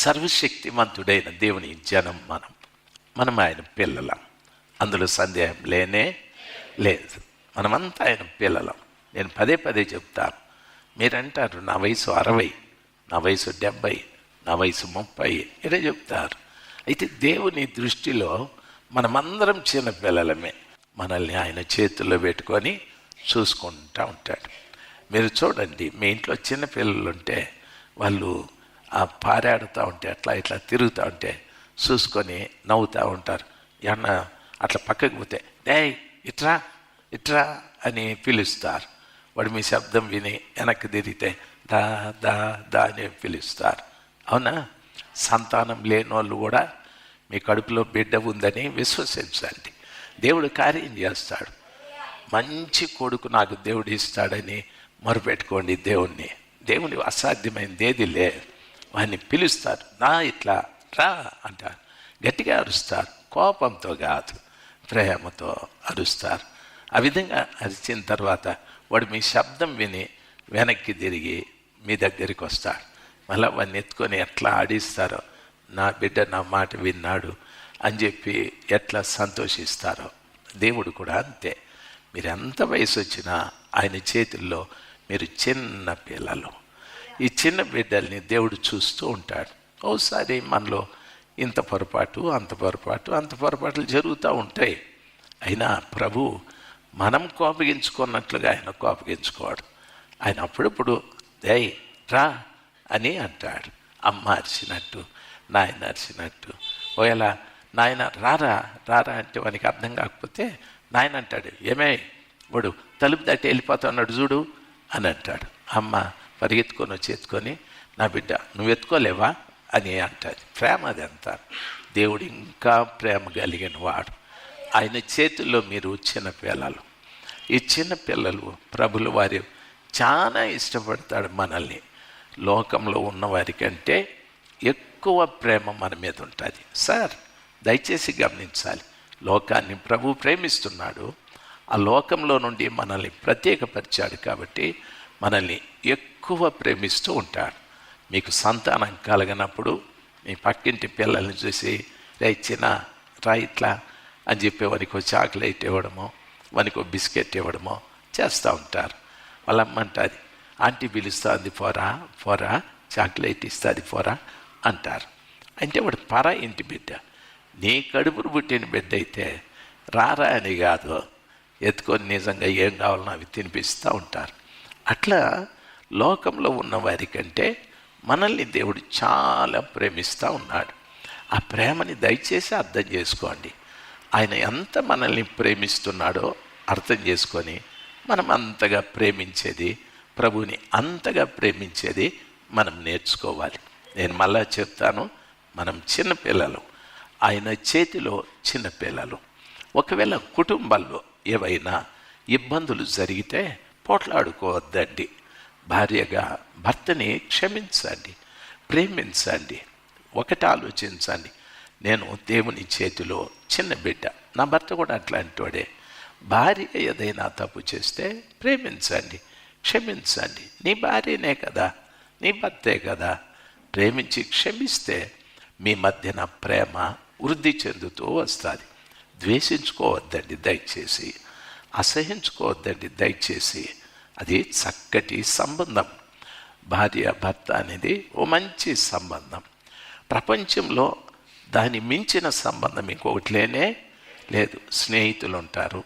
సర్వశక్తిమంతుడైన దేవుని జనం మనం. మనం ఆయన పిల్లలం. అందులో సందేహం లేనే లేదు. మనమంతా ఆయన పిల్లలం. నేను పదే పదే చెప్తాను. మీరంటారు నా వయసు అరవై నా వయసు డెబ్బై నా వయసు ముప్పై ఇలా చెప్తారు. అయితే దేవుని దృష్టిలో మనమందరం చిన్న పిల్లలమే. మనల్ని ఆయన చేతుల్లో పెట్టుకొని చూసుకుంటూ ఉంటాడు. మీరు చూడండి మీ ఇంట్లో చిన్న పిల్లలు ఉంటే వాళ్ళు ఆ పారాడుతూ ఉంటే అట్లా ఇట్లా తిరుగుతూ ఉంటే చూసుకొని నవ్వుతూ ఉంటారు. ఎన్న అట్లా పక్కకు పోతే డే ఇట్రా ఇట్రా అని పిలుస్తారు. వాడు మీ శబ్దం విని వెనక్కి తిరిగితే దా దా దా అని పిలుస్తారు. అవునా? సంతానం లేని వాళ్ళు కూడా మీ కడుపులో బిడ్డ ఉందని విశ్వసించండి. దేవుడు కార్యం చేస్తాడు. మంచి కొడుకు నాకు దేవుడు ఇస్తాడని మొరుపెట్టుకోండి దేవుణ్ణి. దేవుని అసాధ్యమైనది ఏది లేదు. వాడిని పిలుస్తారు. నా ఇట్లా రా అంటారు. గట్టిగా అరుస్తారు. కోపంతో కాదు ప్రేమతో అరుస్తారు. ఆ విధంగా అరిచిన తర్వాత వాడు మీ శబ్దం విని వెనక్కి తిరిగి మీ దగ్గరికి వస్తాడు. మళ్ళీ వాడిని ఎత్తుకొని ఎట్లా ఆడిస్తారో నా బిడ్డ నా మాట విన్నాడు అని చెప్పి ఎట్లా సంతోషిస్తారో దేవుడు కూడా అంతే. మీరు ఎంత వయసు వచ్చినా ఆయన చేతుల్లో మీరు చిన్న పిల్లలు. చిన్న బిడ్డల్ని దేవుడు చూస్తూ ఉంటాడు. ఓసారి మనలో ఇంత పొరపాటు అంత పొరపాటు అంత పొరపాట్లు జరుగుతూ ఉంటాయి. అయినా ప్రభు మనం కోపగించుకున్నట్లుగా ఆయన కోపగించుకోడు. ఆయన అప్పుడప్పుడు దయ్ రా అని అంటాడు. అమ్మ అరిచినట్టు నాయన అరిచినట్టు. ఒకవేళ నాయన రారా రారా అంటే వానికి అర్థం కాకపోతే నాయన అంటాడు. ఏమే వాడు తలుపు దాటి వెళ్ళిపోతున్నాడు చూడు అని అంటాడు. అమ్మ పరిగెత్తుకొని వచ్చి ఎత్తుకొని నా బిడ్డ నువ్వు ఎత్తుకోలేవా? అని అంటుంది. ప్రేమ అది అంతా. దేవుడు ఇంకా ప్రేమ కలిగిన వాడు. ఆయన చేతుల్లో మీరు చిన్న పిల్లలు. ఈ చిన్న పిల్లలు ప్రభుల వారి చాలా ఇష్టపడతాడు మనల్ని. లోకంలో ఉన్నవారికంటే ఎక్కువ ప్రేమ మన మీద ఉంటుంది. సార్ దయచేసి గమనించాలి. లోకాన్ని ప్రభు ప్రేమిస్తున్నాడు. ఆ లోకంలో నుండి మనల్ని ప్రత్యేకపరిచాడు కాబట్టి మనల్ని ఎక్కువ ఎక్కువ ప్రేమిస్తూ ఉంటారు. మీకు సంతానం కలగనప్పుడు మీ పక్కింటి పిల్లల్ని చూసి రే చిన్న రా ఇట్లా అని చెప్పి వానికి చాక్లెట్ ఇవ్వడమో వానికి బిస్కెట్ ఇవ్వడమో చేస్తూ ఉంటారు. వాళ్ళ అమ్మ ఆంటీ పిలుస్తుంది పోరా పోరా చాక్లెట్ ఇస్తుంది పోరా అంటారు. అంటే వాడు పర ఇంటి బిడ్డ. నీ కడుపును పుట్టిన బిడ్డ అయితే రారా అని కాదు. ఎత్తుకొని నిజంగా ఏం కావాలన్నా అవి తినిపిస్తూ ఉంటారు. అట్లా లోకంలో ఉన్న వారికంటే మనల్ని దేవుడు చాలా ప్రేమిస్తూ ఉన్నాడు. ఆ ప్రేమని దయచేసి అర్థం చేసుకోండి. ఆయన ఎంత మనల్ని ప్రేమిస్తున్నాడో అర్థం చేసుకొని మనం అంతగా ప్రేమించేది ప్రభుని అంతగా ప్రేమించేది మనం నేర్చుకోవాలి. నేను మళ్ళా చెప్తాను మనం చిన్నపిల్లలు ఆయన చేతిలో చిన్నపిల్లలు ఒకవేళ కుటుంబాల్లో ఏవైనా ఇబ్బందులు జరిగితే పోట్లాడుకోవద్దండి. భార్యగా భర్తని క్షమించండి ప్రేమించండి ఒకటి ఆలోచించండి. నేను దేవుని చేతిలో చిన్న బిడ్డ నా భర్త కూడా అట్లాంటి వాడే. భార్య ఏదైనా తప్పు చేస్తే ప్రేమించండి క్షమించండి. నీ భార్యనే కదా నీ భర్తే కదా. ప్రేమించి క్షమిస్తే మీ మధ్యన ప్రేమ వృద్ధి చెందుతూ వస్తుంది. ద్వేషించుకోవద్దండి దయచేసి. అసహించుకోవద్దండి దయచేసి. అది చక్కటి సంబంధం. భార్య భర్త అనేది ఓ మంచి సంబంధం. ప్రపంచంలో దాని మించిన సంబంధం ఇంకొకటి లేనే లేదు. స్నేహితులు ఉంటారు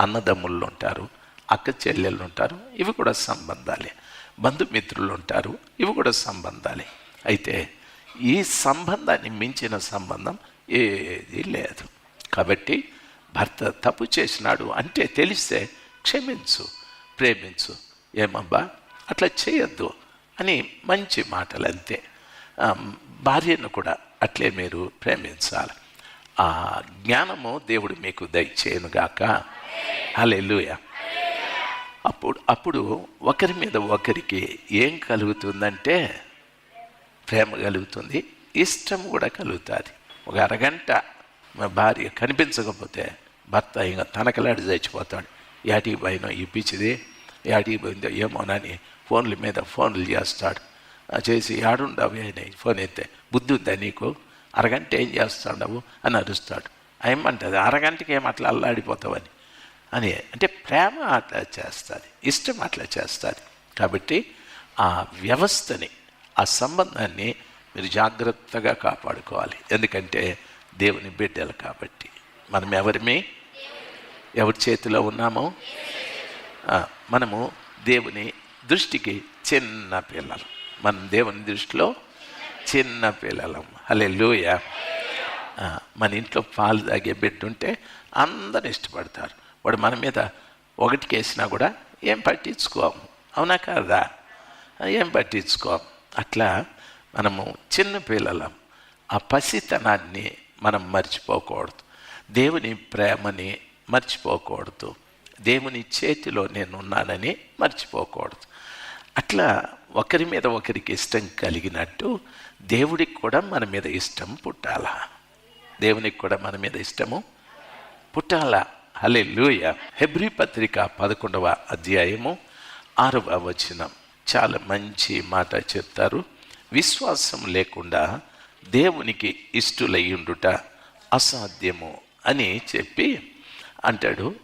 అన్నదమ్ముళ్ళు ఉంటారు అక్క చెల్లెళ్ళు ఉంటారు ఇవి కూడా సంబంధాలే. బంధుమిత్రులు ఉంటారు ఇవి కూడా సంబంధాలే. అయితే ఈ సంబంధాన్ని మించిన సంబంధం ఏది లేదు. కాబట్టి భర్త తప్పు చేసినాడు అంటే తెలిస్తే క్షమించు ప్రేమించు. ఏమబ్బా? అట్లా చేయొద్దు అని మంచి మాటలు అంతే భార్యను కూడా అట్లే మీరు ప్రేమించాలి. ఆ జ్ఞానము దేవుడు మీకు దయచేయనుగాక అలెలుయ అప్పుడు అప్పుడు ఒకరి మీద ఒకరికి ఏం కలుగుతుందంటే ప్రేమ కలుగుతుంది ఇష్టం కూడా కలుగుతుంది. ఒక అరగంట మా భార్య కనిపించకపోతే భర్త ఇంకా తనకలాడి చచ్చిపోతాడు. యాటికి పైన ఇప్పించిది యాడికి పోయిందో? ఏమోనని ఫోన్ల మీద ఫోన్లు చేస్తాడు. చేసి ఆడుండవు ఆయన ఫోన్ ఎత్తే బుద్ధి ఉందా నీకు? అరగంట ఏం చేస్తాడవు? అని అరుస్తాడు. ఏమంటుంది? అరగంటకి ఏం అట్లా అల్లాడిపోతావని? అని అంటే ప్రేమ అట్లా చేస్తుంది ఇష్టం అట్లా చేస్తుంది. కాబట్టి ఆ వ్యవస్థని ఆ సంబంధాన్ని మీరు జాగ్రత్తగా కాపాడుకోవాలి. ఎందుకంటే దేవుని బిడ్డలు కాబట్టి. మనం ఎవరిమి ఎవరి చేతిలో ఉన్నామో? మనము దేవుని దృష్టికి చిన్న పిల్లలు. మనం దేవుని దృష్టిలో చిన్న పిల్లలం. అలే లూయ మన ఇంట్లో పాలు తాగే బిడ్డ ఉంటే అందరు ఇష్టపడతారు. వాడు మన మీద ఒకటికి వేసినా కూడా ఏం పట్టించుకోము అవునా కాదా? ఏం పట్టించుకోము అట్లా మనము చిన్న పిల్లలం. ఆ పసితనాన్ని మనం మర్చిపోకూడదు. దేవుని ప్రేమని మర్చిపోకూడదు. దేవుని చేతిలో నేను ఉన్నానని మర్చిపోకూడదు. అట్లా ఒకరి మీద ఒకరికి ఇష్టం కలిగినట్టు దేవుడికి కూడా మన మీద ఇష్టం పుట్టాలా? దేవునికి కూడా మన మీద ఇష్టము పుట్టాలా? హలే లూయ హెబ్రి పత్రిక పదకొండవ అధ్యాయము ఆరవ వచనం. చాలా మంచి మాట చెప్తారు. విశ్వాసం లేకుండా దేవునికి ఇష్టులయ్యుండుట అసాధ్యము అని చెప్పి అంటాడు.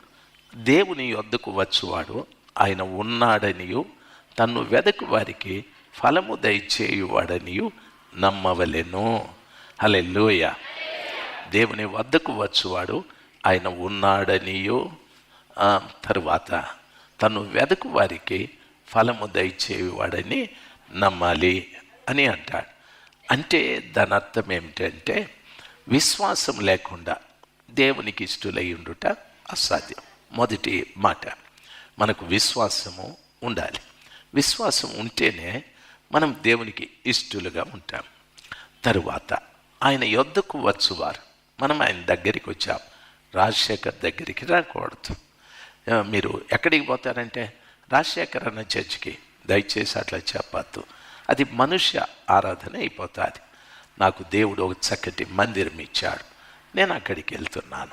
దేవుని యొద్దకు వచ్చువాడు ఆయన ఉన్నాడనియు తన్ను వెదకు వారికి ఫలము దయచేయువాడనియు నమ్మవలెను. హలెల్లోయ. దేవుని వద్దకు వచ్చువాడు ఆయన ఉన్నాడనియో తరువాత తను వెదకు వారికి ఫలము దయచేవాడని నమ్మాలి అని అంటాడు. అంటే దాని అర్థం ఏమిటంటే విశ్వాసం లేకుండా దేవునికి ఇష్టలై ఉండుట అసాధ్యం. మొదటి మాట. మనకు విశ్వాసము ఉండాలి. విశ్వాసం ఉంటేనే మనం దేవునికి ఇష్టలుగా ఉంటాం. తరువాత ఆయన యొద్దకు వచ్చువారు. మనం ఆయన దగ్గరికి వచ్చాం. రాజశేఖర్ దగ్గరికి రాకూడదు. మీరు ఎక్కడికి పోతారంటే రాజశేఖర్ అన్న చర్చికి. దయచేసి అట్లా చెప్పద్దు. అది మనుష్య ఆరాధన అయిపోతుంది. నాకు దేవుడు ఒక చక్కటి మందిరం ఇచ్చాడు. నేను అక్కడికి వెళ్తున్నాను.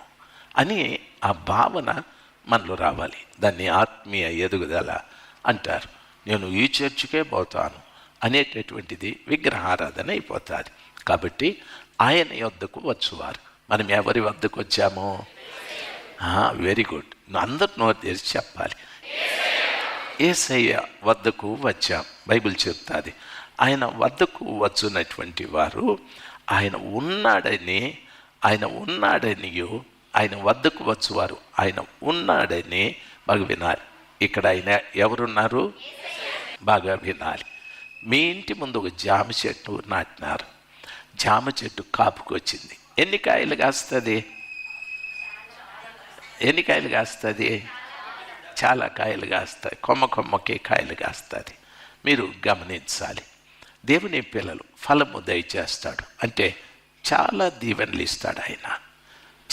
అని ఆ భావన మనలో రావాలి. దాన్ని ఆత్మీయ ఎదుగుదల అంటారు. నేను ఈ చర్చికే పోతాను అనేటటువంటిది విగ్రహారాధన అయిపోతుంది. కాబట్టి ఆయన వద్దకు వచ్చువారు. మనం ఎవరి వద్దకు వచ్చామో? వెరీ గుడ్ అందరు నోరు తెరిచి చెప్పాలి. ఏసయ్య వద్దకు వచ్చాం. బైబిల్ చెప్తాది. ఆయన వద్దకు వచ్చినటువంటి వారు ఆయన ఉన్నాడని ఆయన ఉన్నాడనియో ఆయన వద్దకు వచ్చువారు. ఆయన ఉన్నాడని బాగా వినాలి. ఇక్కడ ఆయన ఎవరున్నారు? బాగా వినాలి. మీ ఇంటి ముందు ఒక జామ చెట్టు నాటినారు. జామ చెట్టు కాపుకొచ్చింది ఎన్ని కాయలు కాస్తుంది? ఎన్ని కాయలు కాస్తుంది? చాలా కాయలు కాస్తాయి. కొమ్మ కొమ్మకి కాయలు కాస్తుంది. మీరు గమనించాలి. దేవుని పిల్లలు ఫలము దయచేస్తాడు. అంటే చాలా దీవెనలు ఇస్తాడు ఆయన.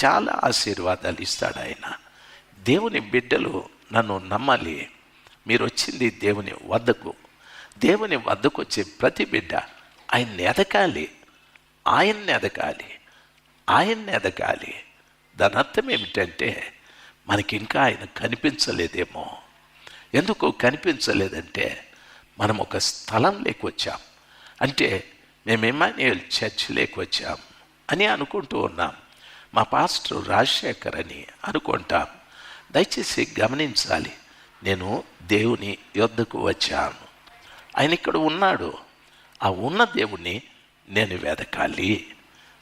చాలా ఆశీర్వాదాలు ఇస్తాడు ఆయన. దేవుని బిడ్డలు నన్ను నమ్మాలి. మీరు వచ్చింది దేవుని వద్దకు. దేవుని వద్దకు వచ్చే ప్రతి బిడ్డ ఆయన్ని ఎదకాలి ఆయన్ని ఎదకాలి ఆయన్ని ఎదగాలి. దాని అర్థం ఏమిటంటే మనకి ఇంకా ఆయన కనిపించలేదేమో. ఎందుకు కనిపించలేదంటే మనం ఒక స్థలం లేకొచ్చాం. అంటే మేము ఎమాన్యుయల్ చర్చ్ లేకొచ్చాం అని అనుకుంటూ ఉన్నాం. మా పాస్టర్ రాజశేఖర్ అని అనుకుంటాం. దయచేసి గమనించాలి నేను దేవుని యొద్దకు వచ్చాను. ఆయన ఇక్కడ ఉన్నాడు. ఆ ఉన్న దేవుణ్ణి నేను వెదకాలి.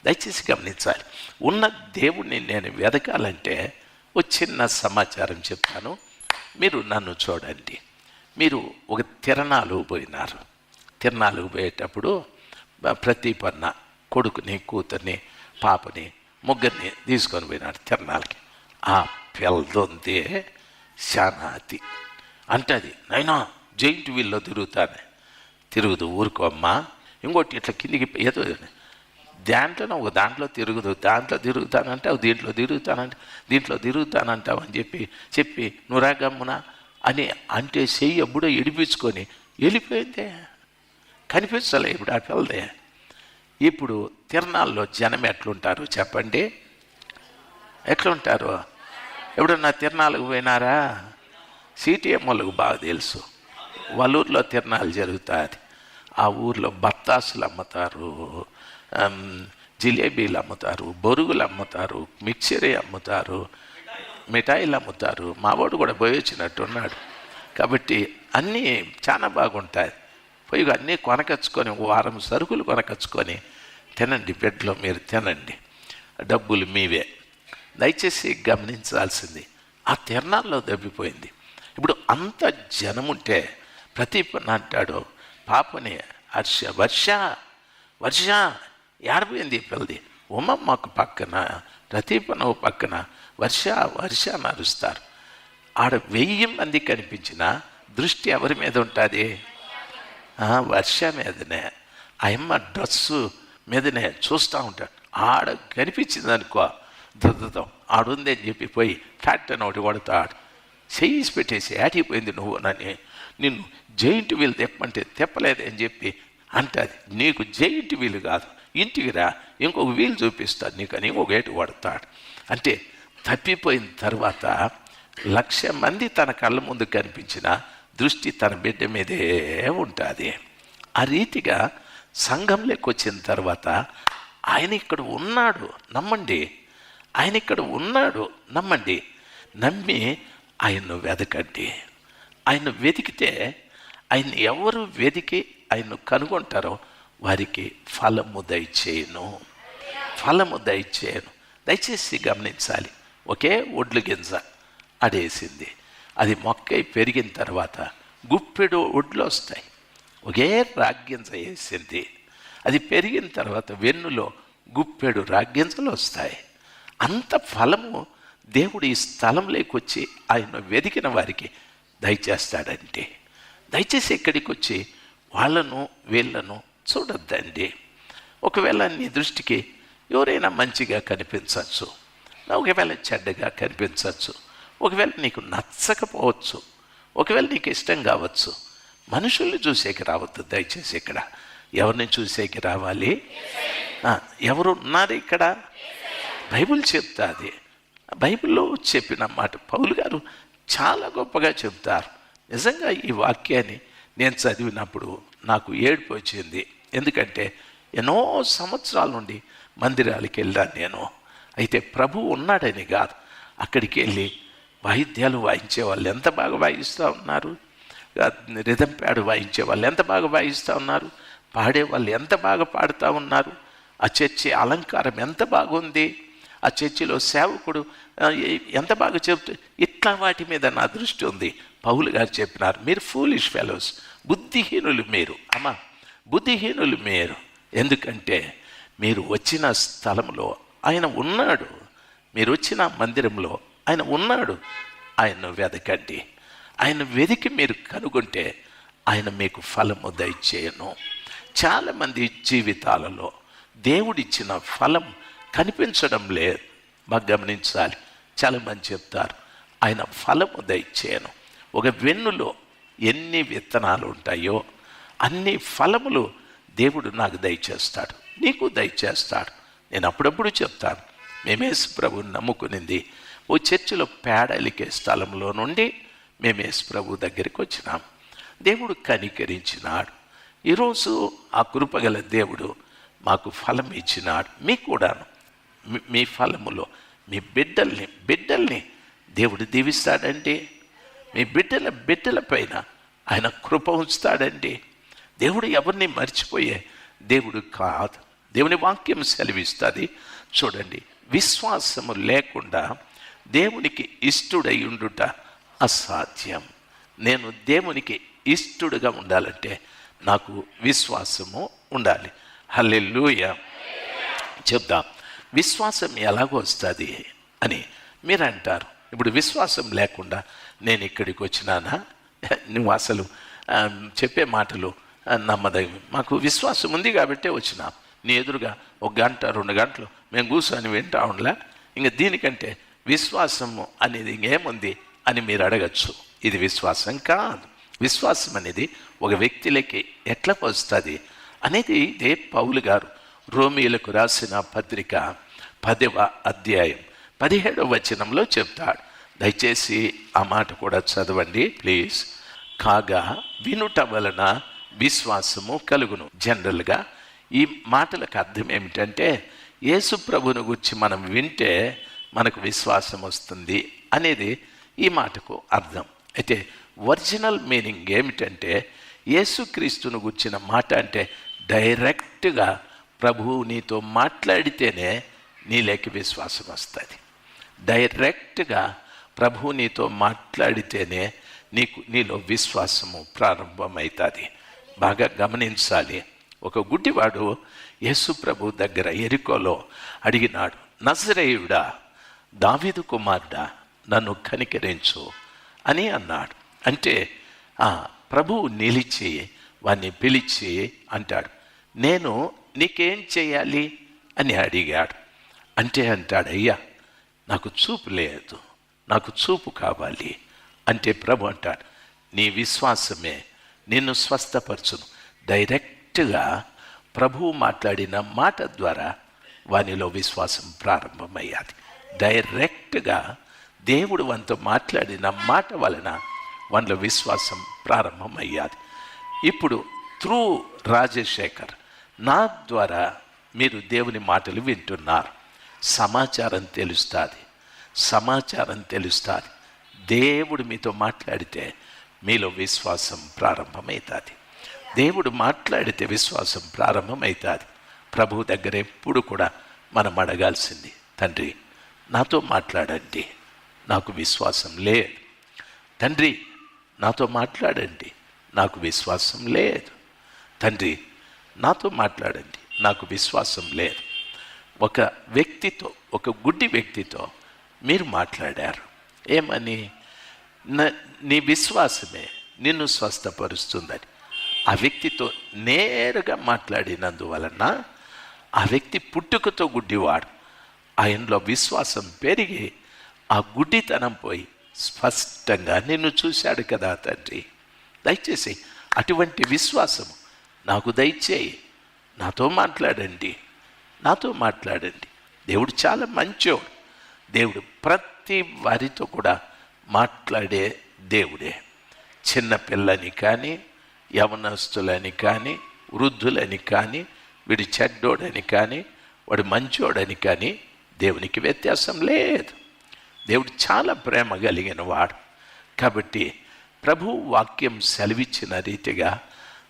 దయచేసి గమనించాలి ఉన్న దేవుణ్ణి నేను వెదకాలంటే ఒక చిన్న సమాచారం చెప్తాను. మీరు నన్ను చూడండి. మీరు ఒక తిరణాలు పోయినారు. తిరణాలు పోయేటప్పుడు ప్రతి పన్న కొడుకుని కూతుర్ని పాపని ముగ్గురిని తీసుకొని పోయినాడు తిరణాలకి. ఆ పిల్లదొందే శానాతి. అది నైనా జైంట్ వీల్లో తిరుగుతానే. తిరుగుదు ఊరుకోమ్మా ఇంకోటి ఇట్లా కిందికి ఏదో దాంట్లోనే ఒక దాంట్లో తిరుగుదు దాంట్లో తిరుగుతానంటే దీంట్లో తిరుగుతానంటే దీంట్లో తిరుగుతానంటావు అని చెప్పి చెప్పి నురాగమ్మున అని అంటే చెయ్యి ఎప్పుడో ఎడిపించుకొని వెళ్ళిపోయిందే. కనిపించలే ఇప్పుడు ఆ పిల్లదే ఇప్పుడు తిరణాల్లో జనం ఎట్లుంటారు చెప్పండి? ఎట్లుంటారు? ఎప్పుడన్నా తిరణాలకు పోయినారా? సిటిఎం వాళ్ళకు బాగా తెలుసు. వలూరులో ఊర్లో తిరణాలు జరుగుతుంది ఆ ఊర్లో బత్తాసులు అమ్ముతారు జిలేబీలు అమ్ముతారు బొరుగులు అమ్ముతారు మిక్చరీ అమ్ముతారు మిఠాయిలు అమ్ముతారు. మావాడు కూడా పోయి వచ్చినట్టున్నాడు. కాబట్టి అన్నీ చాలా బాగుంటాయి. పోయి అన్నీ కొనకచ్చుకొని వారం సరుకులు కొనకచ్చుకొని తినండి బెడ్లో మీరు తినండి. డబ్బులు మీవే. దయచేసి గమనించాల్సింది ఆ తిరణాల్లో దెబ్బిపోయింది. ఇప్పుడు అంత జనముంటే ప్రతీప అంటాడు పాపని హర్ష వర్ష వర్ష ఏడపోయింది పిల్లది. ఉమ్మమ్మకు పక్కన ప్రతిపన పక్కన వర్ష వర్ష అని అరుస్తారు. ఆడ వెయ్యి మంది కనిపించిన దృష్టి ఎవరి మీద ఉంటుంది? వర్ష మీదనే. ఆయమ్మ డ్రస్సు మీదనే చూస్తూ ఉంటాడు. ఆడ కనిపించింది అనుకో దుద్దుతాం ఆడుంది అని చెప్పి పోయి ఫ్యాక్టరీ అని ఒకటి కొడతాడు చేసి పెట్టేసి ఆటిపోయింది నువ్వు నని నిన్ను జైంట్ వీలు తెప్పంటే తెప్పలేదు అని చెప్పి అంటది. నీకు జైంట్ వీలు కాదు. ఇంటికి రా ఇంకొక వీలు చూపిస్తాడు నీకు అని ఒక ఏటు కొడతాడు అంటే తప్పిపోయిన తర్వాత లక్ష మంది తన కళ్ళ ముందు కనిపించినా దృష్టి తన బిడ్డ మీదే ఉంటుంది. ఆ రీతిగా సంఘంలోకి వచ్చిన తర్వాత ఆయన ఇక్కడ ఉన్నాడు నమ్మండి. ఆయన ఇక్కడ ఉన్నాడు నమ్మండి. నమ్మి ఆయన్ను వెదకండి. ఆయన వెతికితే ఆయన ఎవరు వెతికి ఆయన్ను కనుగొంటారో వారికి ఫలము దయచేయను. ఫలము దయచేయను. దయచేసి గమనించాలి. ఒకే ఒడ్లు గింజ అడేసింది. అది మొక్కై పెరిగిన తర్వాత గుప్పెడు ఒడ్లు వస్తాయి. ఒకే రాగ్గింజ వేసింది అది పెరిగిన తర్వాత వెన్నులో గుప్పెడు రాగ్గింజలు వస్తాయి. అంత ఫలము దేవుడు ఈ స్థలంలోకి వచ్చి ఆయన వెతికిన వారికి దయచేస్తాడంటే. దయచేసి ఇక్కడికి వచ్చి వాళ్ళను వీళ్ళను చూడొద్దండి. ఒకవేళ నీ దృష్టికి ఎవరైనా మంచిగా కనిపించవచ్చు ఒకవేళ చెడ్డగా కనిపించవచ్చు ఒకవేళ నీకు నచ్చకపోవచ్చు ఒకవేళ నీకు ఇష్టం కావచ్చు మనుషుల్ని చూసేకి రావద్దు దయచేసి ఇక్కడ. ఎవరిని చూసేకి రావాలి? ఎవరు ఉన్నారు ఇక్కడ? బైబిల్ చెప్తాది. బైబిల్లో చెప్పిన మాట పౌలు గారు చాలా గొప్పగా చెప్తారు. నిజంగా ఈ వాక్యాన్ని నేను చదివినప్పుడు నాకు ఏడుపు వచ్చింది. ఎందుకంటే ఎన్నో సంవత్సరాల నుండి మందిరాలకు వెళ్ళాను నేను. అయితే ప్రభు ఉన్నాడని కాదు అక్కడికి వెళ్ళి వాయిద్యాలు వాయించే వాళ్ళు ఎంత బాగా వాయిస్తూ ఉన్నారు? రిధం ప్యాడ్ వాయించే వాళ్ళు ఎంత బాగా వాయిస్తూ ఉన్నారు? పాడే వాళ్ళు ఎంత బాగా పాడుతూ ఉన్నారు? ఆ చర్చి అలంకారం ఎంత బాగుంది? ఆ చర్చిలో సేవకుడు ఎంత బాగా చెబుతూ ఇట్లా వాటి మీద నా దృష్టి ఉంది. పౌలు గారు చెప్పినారు మీరు ఫూలిష్ ఫెలోస్ బుద్ధిహీనులు మీరు. అమ్మా బుద్ధిహీనులు మీరు. ఎందుకంటే మీరు వచ్చిన స్థలంలో ఆయన ఉన్నాడు. మీరు వచ్చిన మందిరంలో ఆయన ఉన్నాడు. ఆయన్ను వెదకండి. ఆయన వెదికి మీరు కనుగొంటే ఆయన మీకు ఫలము దయచేయను. చాలామంది జీవితాలలో దేవుడిచ్చిన ఫలం కనిపించడం లేదు. మాకు గమనించాలి. చాలామంది చెప్తారు ఆయన ఫలము దయచేయను. ఒక వెన్నులో ఎన్ని విత్తనాలు ఉంటాయో అన్ని ఫలములు దేవుడు నాకు దయచేస్తాడు. నీకు దయచేస్తాడు. నేను అప్పుడప్పుడు చెప్తాను. మేమేసు ప్రభు నమ్ముకునింది. ఓ చర్చిలో పేడలికే స్థలంలో నుండి మేమేసు ప్రభు దగ్గరికి వచ్చినాం. దేవుడు కనికరించినాడు. ఈరోజు ఆ కృపగల దేవుడు మాకు ఫలం ఇచ్చినాడు. మీకు కూడాను మీ- మీ ఫలములో మీ బిడ్డల్ని బిడ్డల్ని దేవుడు దీవిస్తాడండి. మీ బిడ్డల బిడ్డల పైన ఆయన కృప ఉంచుతాడండి. దేవుడు ఎవరిని మర్చిపోయే దేవుడు కాదు. దేవుని వాక్యం సెలవిస్తుంది. చూడండి విశ్వాసము లేకుండా దేవునికి ఇష్టడై ఉండుట అసాధ్యం. నేను దేవునికి ఇష్టడుగా ఉండాలంటే నాకు విశ్వాసము ఉండాలి. హల్లెలూయా. చెప్దాం. విశ్వాసం ఎలాగో వస్తుంది అని మీరు అంటారు ఇప్పుడు విశ్వాసం లేకుండా నేను ఇక్కడికి వచ్చినానా? నువ్వు అసలు చెప్పే మాటలు ఆ, మాకు విశ్వాసం ఉంది కాబట్టే వచ్చినాం. నీ ఎదురుగా ఒక గంట రెండు గంటలు మేము కూర్చొని వింటా ఉండలే? ఇంకా దీనికంటే విశ్వాసము అనేది ఇంకేముంది అని మీరు అడగచ్చు. ఇది విశ్వాసం కాదు. విశ్వాసం అనేది ఒక వ్యక్తిలోకి ఎట్లా వస్తుంది అనేది ఇదే పౌలు గారు రోమిలకు రాసిన పత్రిక పదవ అధ్యాయం పదిహేడవ వచనంలో చెప్తాడు. దయచేసి ఆ మాట కూడా చదవండి ప్లీజ్. కాగా వినుట వలన విశ్వాసము కలుగును. జనరల్గా ఈ మాటలకు అర్థం ఏమిటంటే యేసు ప్రభును గురించి మనం వింటే మనకు విశ్వాసం వస్తుంది అనేది ఈ మాటకు అర్థం. అయితే ఒరిజినల్ మీనింగ్ ఏమిటంటే యేసుక్రీస్తును గుర్చిన మాట అంటే డైరెక్ట్గా ప్రభువు నీతో మాట్లాడితేనే నీలోకి విశ్వాసం వస్తుంది. డైరెక్ట్గా ప్రభువు నీతో మాట్లాడితేనే నీకు నీలో విశ్వాసము ప్రారంభమవుతుంది బాగా గమనించాలి. ఒక గుడ్డివాడు యేసు ప్రభు దగ్గర ఎరికోలో అడిగినాడు నజరేయుడా దావీదు కుమారుడా నన్ను కనికరించు అని అన్నాడు. అంటే ఆ ప్రభువు నిలిచి వాణ్ణి పిలిచి అంటాడు. నేను నీకేం చేయాలి అని అడిగాడు. అంటే అంటాడు అయ్యా నాకు చూపు లేదు నాకు చూపు కావాలి అంటే ప్రభు అంటాడు నీ విశ్వాసమే నిన్ను స్వస్థపరచును. డైరెక్ట్గా ప్రభువు మాట్లాడిన మాట ద్వారా వానిలో విశ్వాసం ప్రారంభమయ్యాది. డైరెక్ట్గా దేవుడు wanతో మాట్లాడిన మాట వలన వాళ్ళ విశ్వాసం ప్రారంభమయ్యాది. ఇప్పుడు త్రూ రాజశేఖర్ నా ద్వారా మీరు దేవుని మాటలు వింటున్నారు. సమాచారం తెలుస్తుంది. సమాచారం తెలుస్తుంది. దేవుడు మీతో మాట్లాడితే మీలో విశ్వాసం ప్రారంభమవుతుంది. దేవుడు మాట్లాడితే విశ్వాసం ప్రారంభమవుతుంది. ప్రభు దగ్గర ఎప్పుడు కూడా మనం అడగాల్సింది తండ్రి నాతో మాట్లాడండి. నాకు విశ్వాసం లేదు. తండ్రి నాతో మాట్లాడండి. నాకు విశ్వాసం లేదు. తండ్రి నాతో మాట్లాడండి. నాకు విశ్వాసం లేదు. ఒక వ్యక్తితో ఒక గుడ్డి వ్యక్తితో మీరు మాట్లాడారు. ఏమని? నీ విశ్వాసమే నిన్ను స్వస్థపరుస్తుందని. ఆ వ్యక్తితో నేరుగా మాట్లాడినందువలన ఆ వ్యక్తి పుట్టుకతో గుడ్డివాడు. ఆయనలో విశ్వాసం పెరిగి ఆ గుడ్డితనం పోయి స్పష్టంగా నిన్ను చూశాడు కదా తండ్రి. దయచేసి అటువంటి విశ్వాసము నాకు దయచేయి. నాతో మాట్లాడండి. నాతో మాట్లాడండి. దేవుడు చాలా మంచోడు. దేవుడు ప్రతి వారితో కూడా మాట్లాడే దేవుడే. చిన్న పిల్లని కానీ యవనస్తులని కానీ వృద్ధులని కానీ వీడు చెడ్డోడని కానీ వాడు మంచోడని కానీ దేవునికి వ్యత్యాసం లేదు. దేవుడు చాలా ప్రేమ కలిగిన వాడు. కాబట్టి ప్రభు వాక్యం సెలవిచ్చిన రీతిగా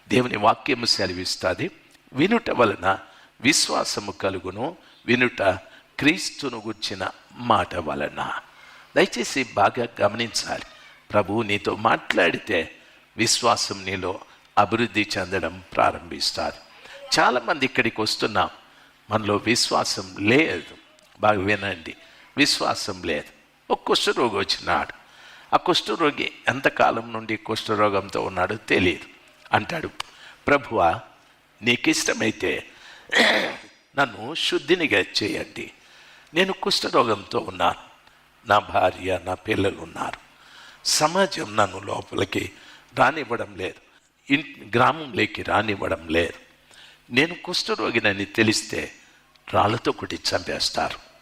దేవుని వాక్యం సెలవిస్తుంది. వినుట వలన విశ్వాసము కలుగును. వినుట క్రీస్తును గుర్చిన మాట వలన. దయచేసి బాగా గమనించాలి. ప్రభు నీతో మాట్లాడితే విశ్వాసం నీలో అభివృద్ధి చెందడం ప్రారంభిస్తారు. చాలామంది ఇక్కడికి వస్తున్నాం. మనలో విశ్వాసం లేదు. బాగా వినండి విశ్వాసం లేదు. ఒక కుష్ఠరోగి వచ్చినాడు. ఆ కుష్ఠరోగి ఎంతకాలం నుండి కుష్ఠరోగంతో ఉన్నాడో తెలియదు. అంటాడు ప్రభువా నీకు ఇష్టమైతే నన్ను శుద్ధినిగా చేయండి. నేను కుష్ఠరోగంతో ఉన్నాను. నా భార్య నా పిల్లలు ఉన్నారు. సమాజం నన్ను లోపలికి రానివ్వడం లేదు. ఇన్ గ్రామంలోకి రానివ్వడం లేదు. నేను కుష్ఠరోగినని తెలిస్తే రాళ్ళతో కొట్టి చంపేస్తారు.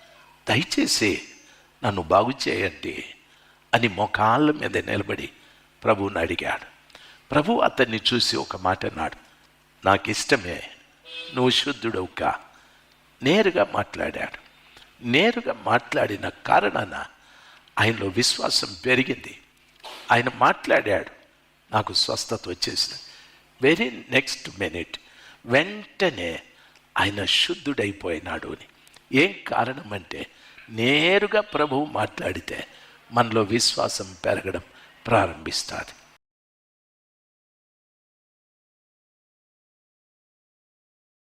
దయచేసి నన్ను బాగు చేయండి అని మోకాళ్ళ మీద నిలబడి ప్రభువుని అడిగాడు. ప్రభు అతన్ని చూసి ఒక మాట అన్నాడు. నాకు ఇష్టమే నువ్వు శుద్ధుడవు కా నేరుగా మాట్లాడాడు. నేరుగా మాట్లాడిన కారణాన ఆయనలో విశ్వాసం పెరిగింది. ఆయన మాట్లాడాడు. నాకు స్వస్థత వచ్చేసింది. Very next minute. వెంటనే ఆయన శుద్ధుడైపోయినాడు అని. ఏం కారణం అంటే నేరుగా ప్రభువు మాట్లాడితే మనలో విశ్వాసం పెరగడం ప్రారంభిస్తుంది.